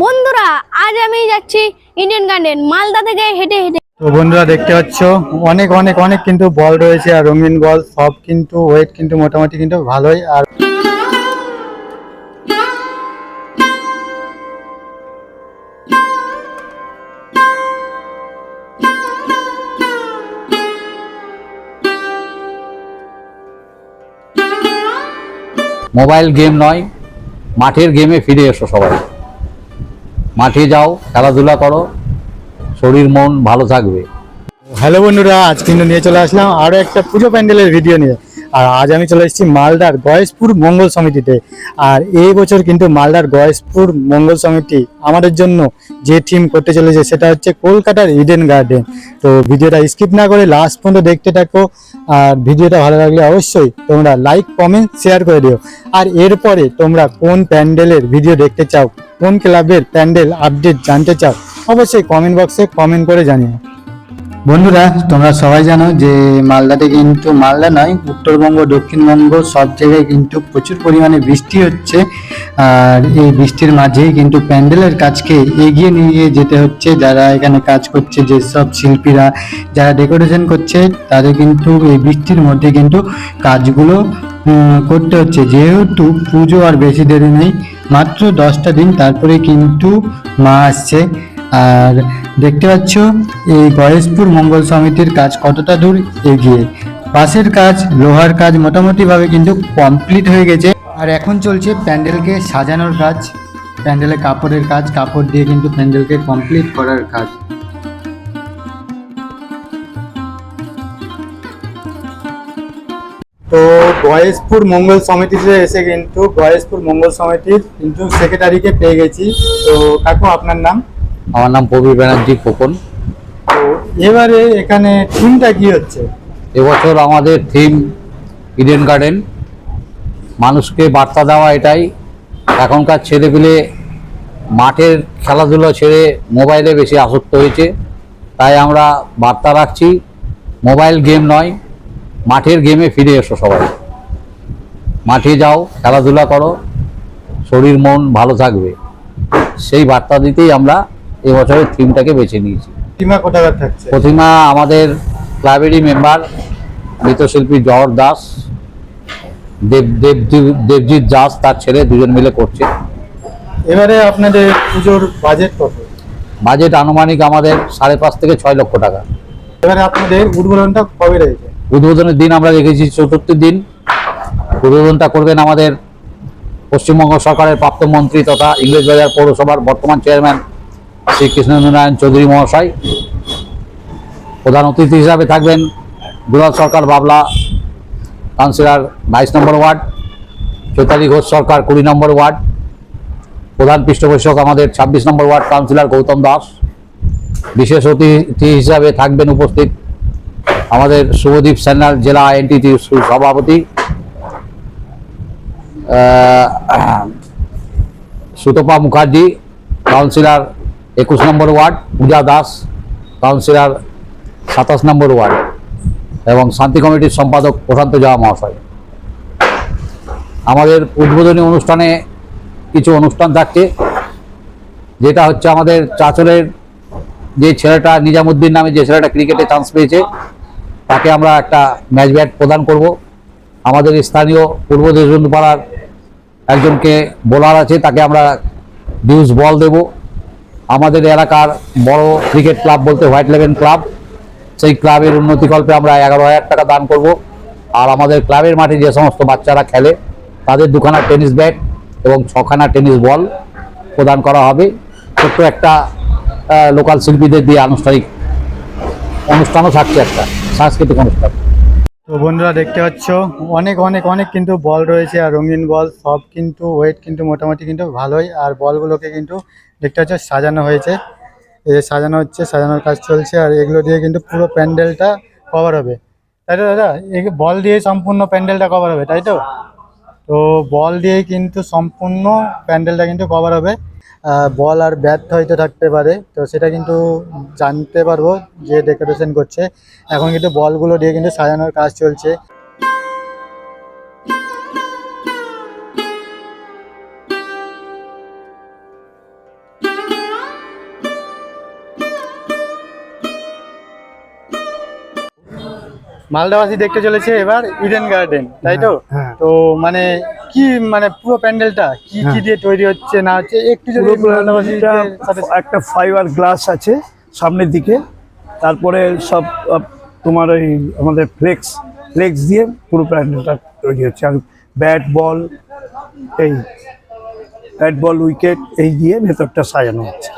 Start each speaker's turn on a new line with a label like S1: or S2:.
S1: বন্ধুরা আজ আমি যাচ্ছি ইন্ডিয়ান গার্ডেন মালদা থেকে হেঁটে হেঁটে।
S2: তো বন্ধুরা দেখতে পাচ্ছ? অনেক অনেক অনেক কিন্তু বল রয়েছে আর রঙিন বল সব কিন্তু ওয়েট কিন্তু মোটামুটি কিন্তু ভালোই আর
S3: মোবাইল গেম নয় মাঠের গেমে ফিরে এসো সবাই। মাঠে যাও, খেলাধুলা করো, শরীর, মন ভালো থাকবে।
S2: হ্যালো বন্ধুরা, আজ কিন্তু নিয়ে চলে আসলাম আরও একটা পুজো প্যান্ডেলের ভিডিও নিয়ে। আর আজ আমি চলে এসেছি মালদার গয়েশপুর মঙ্গল সমিতিতে। আর এই বছর কিন্তু মালদার গয়েশপুর মঙ্গল সমিতি আমাদের জন্য যে থিম করতে চলেছে সেটা হচ্ছে কলকাতার ইডেন গার্ডেন। তো ভিডিওটা স্কিপ না করে লাস্ট পর্যন্ত দেখতে থাকো। আর ভিডিওটা ভালো লাগলে অবশ্যই তোমরা লাইক, কমেন্ট, শেয়ার করে দিও। আর এরপরে তোমরা কোন প্যান্ডেলের ভিডিও দেখতে চাও কোন ক্লাবের প্যান্ডেল আপডেট জানতে চাও অবশ্যই কমেন্ট বক্সে কমেন্ট করে জানিও। বন্ধুরা, তোমরা সবাই জানো যে মালদাতে কিন্তু, মালদা নয়, উত্তরবঙ্গ, দক্ষিণবঙ্গ সব জায়গায় কিন্তু প্রচুর পরিমাণে বৃষ্টি হচ্ছে। আর এই বৃষ্টির মাঝেই কিন্তু প্যান্ডেলের কাজকে এগিয়ে নিয়ে যেতে হচ্ছে। যারা এখানে কাজ করছে যেসব শিল্পীরা, যারা ডেকোরেশন করছে, তাদের কিন্তু এই বৃষ্টির মধ্যে কিন্তু কাজগুলো করতে হচ্ছে। যেহেতু পুজো আর বেশি দেরি নেই, মাত্র দশটা দিন, তারপরে কিন্তু মা আসছে। আর দেখতে পাচ্ছ, এই গয়েশপুর মঙ্গল সমিতির কাজ কতটা দূর এগিয়ে। বাঁশের কাজ, লোহার কাজ মোটামুটিভাবে কিন্তু কমপ্লিট হয়ে গেছে। আর এখন চলছে প্যান্ডেলকে সাজানোর কাজ, প্যান্ডেলে কাপড়ের কাজ, কাপড় দিয়ে কিন্তু প্যান্ডেলকে কমপ্লিট করার কাজ। তো গয়েশপুর মঙ্গল সমিতিতে এসে কিন্তু গয়েশপুর মঙ্গল সমিতির কিন্তু সেক্রেটারিকে পেয়ে গেছি। তো কাকু, আপনার নাম?
S3: আমার নাম প্রবীর ব্যানার্জি খোকন।
S2: এবারে এখানে থিমটা কি হচ্ছে?
S3: এবছর আমাদের থিম ইডেন গার্ডেন মানুষকে বার্তা দেওয়া এটাই। এখনকার ছেলেপিলে মাঠের খেলাধুলো ছেড়ে মোবাইলে বেশি আসক্ত হয়েছে। তাই আমরা বার্তা রাখছি মোবাইল গেম নয় মাঠের গেমে ফিরে এসো সবাই। মাঠে যাও খেলাধুলা করো শরীর মন ভালো থাকবে। সেই বার্তা দিতেই আমরা এবছরের থিমটাকে বেছে নিয়েছি।
S2: প্রতিমা কোথাকার থাকছে?
S3: প্রতিমা আমাদের ক্লাবেরই মেম্বার নৃত্যশিল্পী জহর দাস দেব দেব দেবজিৎ দাস তার ছেলে দুজন মিলে করছে।
S2: এবারে আপনাদের পুজোর বাজেট কত?
S3: বাজেট আনুমানিক আমাদের সাড়ে পাঁচ থেকে ছয় লক্ষ টাকা।
S2: এবারে আপনাদের উদ্বোধনটা কবে রয়েছে?
S3: উদ্বোধনের দিন আমরা রেখেছি চতুর্থ দিন। উদ্বোধনটা করবেন আমাদের পশ্চিমবঙ্গ সরকারের প্রাপ্ত মন্ত্রী তথা ইংরেজবাজার পৌরসভার বর্তমান চেয়ারম্যান শ্রী কৃষ্ণেন্দ্রনারায়ণ চৌধুরী মহাশয়। প্রধান অতিথি হিসাবে থাকবেন দুলাল সরকার বাবলা, কাউন্সিলর বাইশ নম্বর ওয়ার্ড, চৈতালি ঘোষ সরকার কুড়ি নম্বর ওয়ার্ড, প্রধান পৃষ্ঠপোষক আমাদের ছাব্বিশ number ward, councillor Gautam Das. বিশেষ অতিথি হিসাবে থাকবেন উপস্থিত আমাদের শুভদীপ সান্যাল জেলা আইএনটিটি সভাপতি সুতপা মুখার্জি, কাউন্সিলর একুশ number ward, Puja Das, councillor, সাতাশ নম্বর ওয়ার্ড, এবং শান্তি কমিটির সম্পাদক প্রশান্ত জাহা মহাশয়। আমাদের উদ্বোধনী অনুষ্ঠানে কিছু অনুষ্ঠান থাকছে, যেটা হচ্ছে আমাদের চাচলের যে ছেলেটা, নিজামুদ্দিন নামে যে ছেলেটা ক্রিকেটে চান্স পেয়েছে, তাকে আমরা একটা ম্যাচ ব্যাট প্রদান করব। আমাদের স্থানীয় পূর্ব দেশবন্ধুপাড়ার একজনকে বোলার আছে, তাকে আমরা ডিউস বল দেব। আমাদের এলাকার বড় ক্রিকেট ক্লাব বলতে হোয়াইট লেভেন ক্লাব সেই ক্লাবের উন্নতিকল্পে আমরা এগারো হাজার টাকা দান করব। আর আমাদের ক্লাবের মাঠে যে সমস্ত বাচ্চারা খেলে, তাদের দুখানা টেনিস ব্যাট এবং ছখানা টেনিস বল প্রদান করা হবে। ছোট্ট একটা লোকাল শিল্পীদের দিয়ে আনুষ্ঠানিক অনুষ্ঠানও থাকছে একটা, সাংস্কৃতিক অনুষ্ঠান।
S2: তো বন্ধুরা দেখতে পাচ্ছ, অনেক অনেক অনেক কিন্তু বল রয়েছে আর রঙিন বল, সব কিন্তু ওয়েট কিন্তু মোটামুটি কিন্তু ভালোই আর বলগুলোকে কিন্তু দেখতে পাচ্ছ সাজানো হয়েছে। এই যে সাজানো হচ্ছে, সাজানোর কাজ চলছে আর এগুলো দিয়ে কিন্তু পুরো প্যান্ডেলটা কভার হবে। তাই তো দাদা? এই বল দিয়ে সম্পূর্ণ প্যান্ডেলটা কভার হবে, তাই তো? তো বল দিয়েই কিন্তু সম্পূর্ণ প্যান্ডেলটা কিন্তু কভার হবে। বল আর ব্যাট হয়তো থাকতে পারে। তো সেটা কিন্তু জানতে পারব যে ডেকোরেশন করছে। এখন কিন্তু বলগুলো দিয়ে কিন্তু সাজানোর কাজ চলছে। মালদাবাসী দেখতে চলেছে এবার ইডেন গার্ডেন তাই তো?
S4: হ্যাঁ।
S2: তো মানে কি মানে পুরো প্যান্ডেলটা কি কি দিয়ে তৈরি হচ্ছে না হচ্ছে? একটু যদি
S4: একটা ফাইবার গ্লাস আছে সামনের দিকে। তারপরে সব তোমার ওই আমাদের ফ্লেক্স ফ্লেক্স দিয়ে পুরো প্যান্ডেলটা তৈরি হচ্ছে। আর ব্যাট বল এই ব্যাট বল উইকেট এই দিয়ে ভেতরটা সাজানো হচ্ছে।